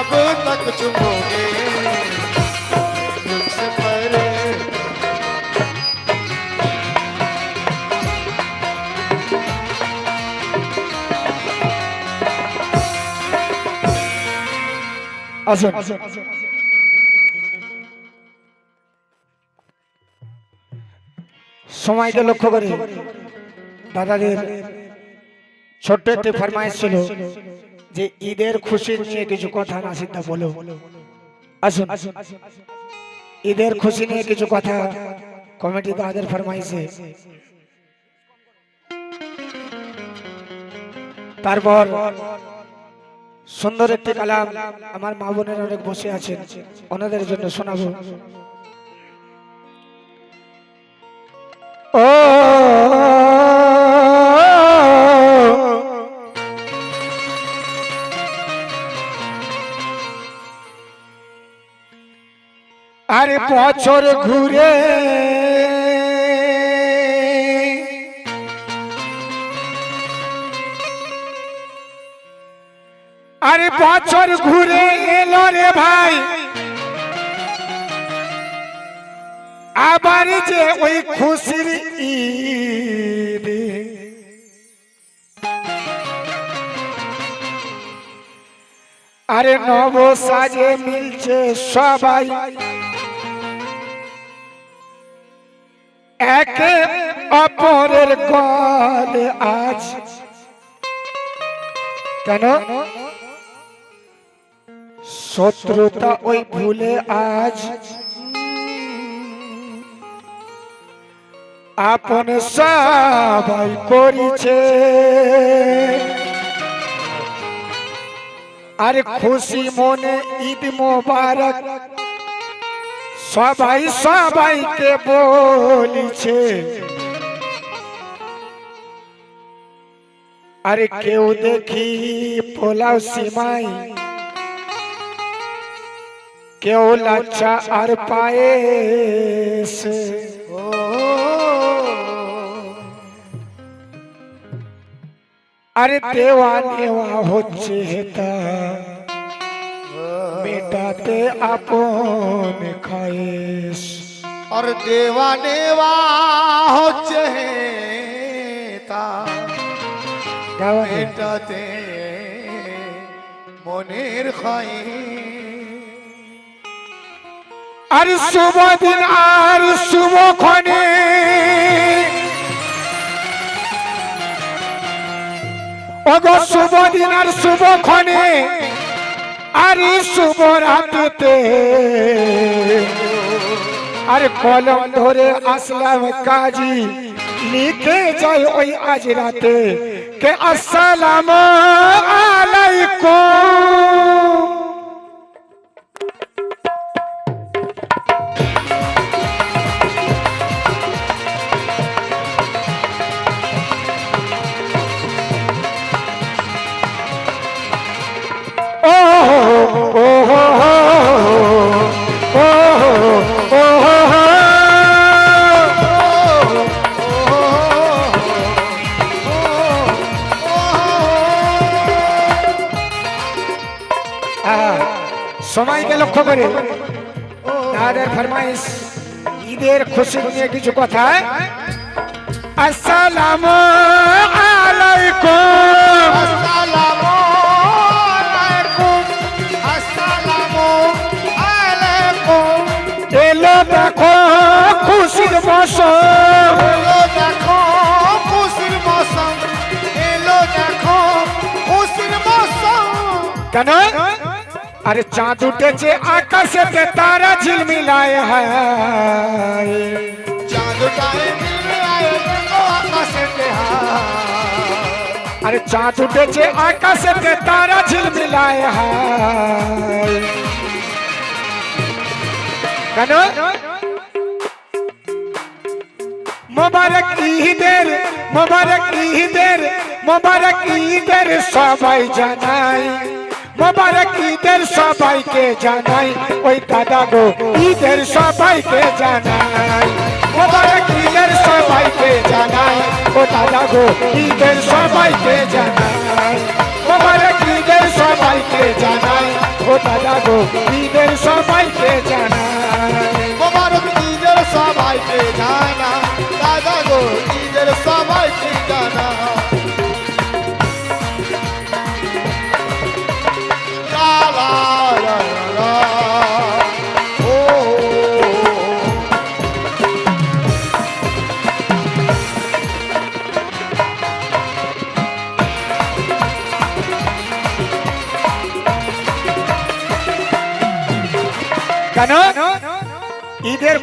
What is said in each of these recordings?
कुछ होगे मुझसे परे আসুন সময়কে লক্ষ্য করে দাদাদের ছোট্ট একটি ফরমাইশ ছিল যে ঈদের খুশি নিয়ে কিছু কথা নাসিদা বলো। আসুন। ঈদের খুশি নিয়ে কিছু কথা কমিটি দাদাদের ফরমাইশে তারপর সুন্দর একটি কালাম আমার মা বোনের অনেক বসে আছেন, ওনাদের জন্য শোনাবো। বছর ঘুরে। আরে বছর ঘুরে এলো রে ভাই। আবার যে ওই খুশির আরে নব সাজে মিলছে সবাই। একে অপরের গলে আজ। কেন? শত্রুতা ওই ভুলে আজ। আপন সবাই করিছে। আর খুশি মনে ঈদ মোবারক সবাই সবাইকে বলিছে। আরে কেউ দেখি পোলাও সিমাই। কেউ লাচ্ছা আর পায়েস। আরে দেওয়া নেওয়া হচ্ছে তা। তাতে আপন খাইস আর দেওয়া নেওয়া হচ্ছে তা। মেটাতে মনের খাই আর শুভ দিন আর শুভ খনি শুভ দিন আর শুভ খনি আর এই আরে কলম ধরে আসলাম কাজী লিখে যাই ওই আজ রাতে। কে আসসালাম আলাইকুম। ঈদের খুশি নিয়ে কিছু কথা আসসালামু আলাইকুম। আসসালামু আলাইকুম। আসসালামু আলাইকুম। এলো দেখো খুশির মৌসুম। এলো দেখো খুশির মৌসুম। এলো দেখো খুশির মৌসুম। কেন? আরে চাঁদ উঠেছে আকাশেতে তারা ঝিলমিলায় হায়। চাঁদ উঠেছে আকাশেতে তারা ঝিলমিলায় কেন? মোবারক ঈদের মোবারক ঈদের মোবারক ঈদের সবাই জানাই মোবারক ঈদের সবাইকে জানাই ওই দাদা গো, ঈদের সবাইকে জানাই মোবারক ঈদের সবাইকে জানাই, ও দাদা গো, ঈদের সবাইকে জানাই। মোবারক ঈদের সবাইকে জানাই, ও দাদা গো, ঈদের সবাইকে জানাই। মোবারক ঈদের সবাইকে জানাই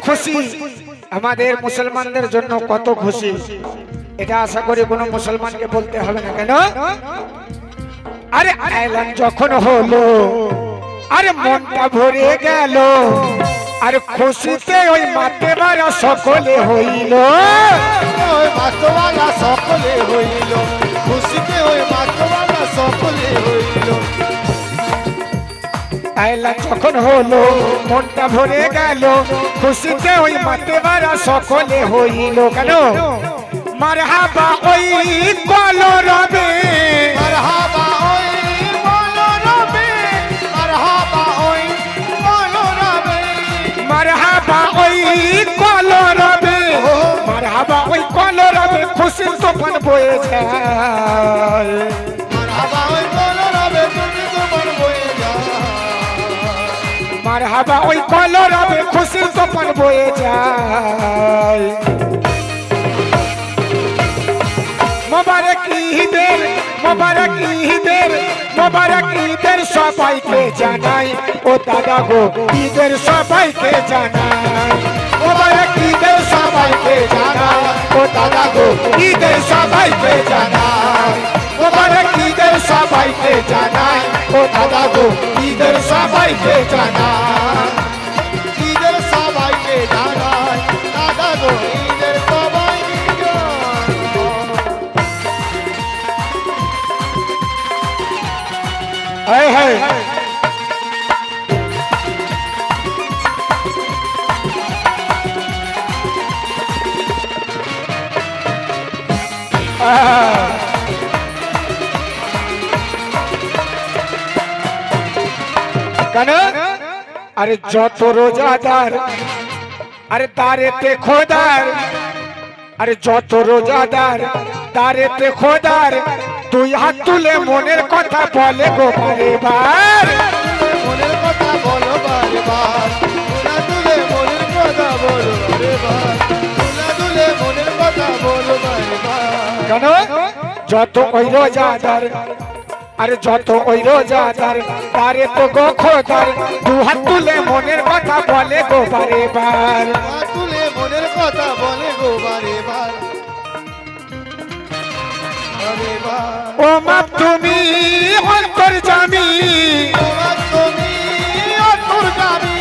খুশি। আমাদের মুসলমানদের জন্য কত খুশি। এটা আশা করি কোনো মুসলমানকে বলতে হবে না কেন? আরে আয়লান যখন হলো, আরে মনটা ভরে গেল, আর খুশিতে ওই মাতে মারা সকলে হইল। ওই মাতোয়ালা সকলে হইল, খুশিতে ওই মাতোয়ালা সকলে হইল। আয়লান যখন হলো? মনটা ভরে গেল। খুশিতে ওই মাতে মারা সকলে হইল কেন? মারহাবা ওই মারহাবা ওই মনোরবে মারহাবা ওই মনোরবে মারহাবা ওই কলরবে। মারহাবা ওই কলরবে। খুশির তোফান বয়ে যায়। মারহাবা ওই কলরবে খুশির তোফান বয়ে যায়। মোবারক ঈদের মোবারক ঈদের মোবারক ঈদের সবাইকে জানাই, ও দাদা গো, ঈদের সবাইকে জানাই। মোবারক ঈদের সবাইকে জানাই, ও দাদা গো, ঈদের সবাইকে জানাই। জানাই ও দাদা গো ঈদের সবাইকে জানাই ঈদের সবাইকে জানাই দাদা গো ঈদের সবাইকে জানাই হায় হায় কেন? আরে যত রোজাদার আরে তারেতে খোদার আরে যত রোজাদার তারেতে খোদার তুই হাত তুলে মনের কথা বলে গো মনের কথা বলো বারবার। তুলা তুলে মনের কথা বলো বারবার। তুলা তুলে মনের কথা বলো বারবার। কেন? যত ওই রোজাদার আরে যত ওই রোজাদার তারে তো গো খোদার দু হাত তুলে মনের কথা বলে গো বারে বার তুলে মনের কথা বলে গো বারবার বারবার ও মা তুমি অন্তর জামি। তুমি অন্তর্গামী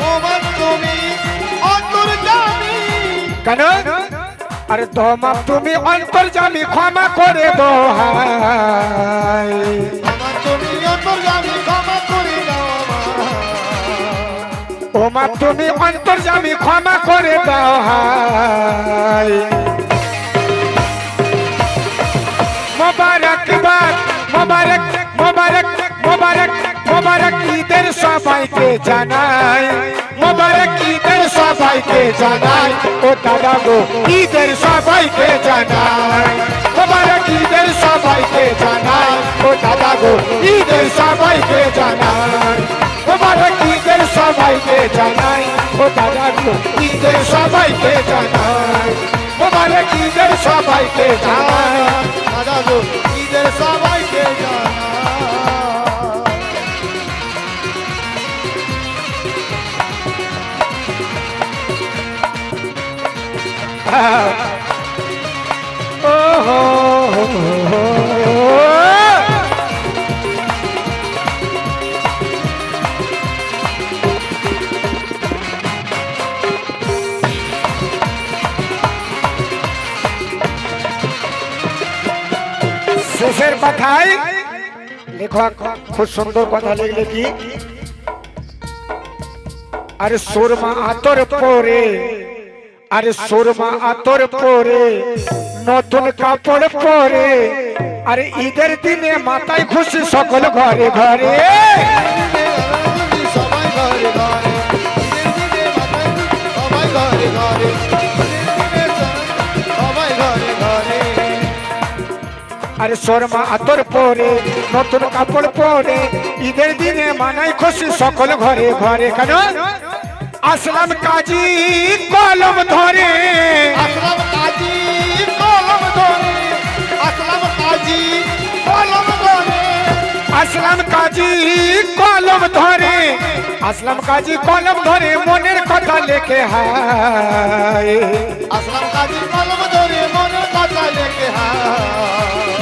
তোমার তুমি অন্তর্গামী কেন আরে তোমা তুমি অন্তর জামি ক্ষমা করে দো হায় আমার তুমি অন্তর্গামী ক্ষমা করে দাও আমার ও তুমি অন্তর জামি ক্ষমা করে দাও হায় মোবারকবাদ মোবারক মোবারক মোবারক মোবারক ঈদের সবাইকে জানাই। মোবারক ঈদের সবাইকে জানাই। ও দাদা গো, ঈদের সবাইকে জানাই। মোবারক ঈদের সবাইকে জানাই। ও দাদা গো, ঈদের সবাইকে জানাই। মোবারক ঈদের সবাইকে জানাই। ও দাদা গো, ঈদের সবাইকে জানাই। মোবারক ঈদের সবাইকে জানাই। দাদা গো, ঈদের সবাইকে শেষের কথায় লেখক খুব সুন্দর কথা লিখলে কি? আরে সুরমা আতর পরে আরে সুরমা আতর পরে, নতুন কাপড় পরে, আরে ঈদের দিনে মাথায় খুশি সকল ঘরে ঘরে। আরে সুরমা আতর পরে, নতুন কাপড় পরে, ঈদের দিনে মানাই খুশি সকল ঘরে ঘরে। কেন? আসলাম কাজী। কলম ধরে আসলাম কাজী কলম ধরে আসলাম কাজী কলম ধরে আসলাম কাজী কলম ধরে আসলাম কাজী কলম ধরে মনের কথা লেখে হায় আসলাম কাজী কলম ধরে মনের কথা লেখে হায়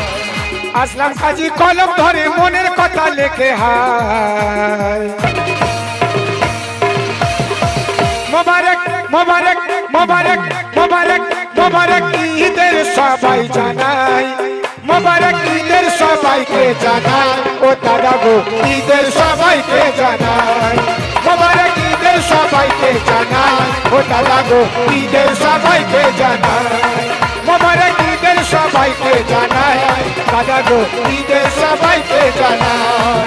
আসলাম কাজী কলম ধরে মনের কথা লেখে হায় মোবারক মোবারক মোবারক মোবারক মোবারক ঈদের সবাই জানাই মোবারক ঈদের সবাইকে জানাই ও দাদা গো, ঈদের সবাইকে জানাই মোবারক ঈদের সবাইকে জানাই ও দাদা গো, ঈদের সবাইকে জানাই মোবারক ঈদের সবাইকে জানাই দাদা গো, ঈদের সবাইকে জানাই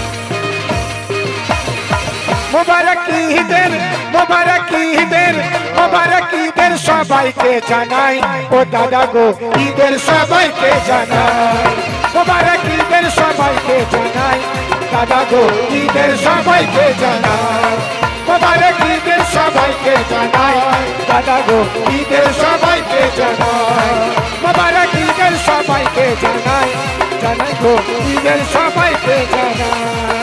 মোবারক ঈদের মোবারক ঈদের মোবারক ঈদের সবাইকে জানাই। ও দাদা গো, ঈদের সবাইকে জানাই। মোবারক ঈদের সবাইকে জানাই। দাদা গো, ঈদের সবাইকে জানাই। মোবারক ঈদের সবাইকে জানাই। দাদা গো, ঈদের সবাইকে জানাই। মোবারক ঈদের সবাইকে জানাই। জানাই গো, ঈদের সবাইকে জানাই।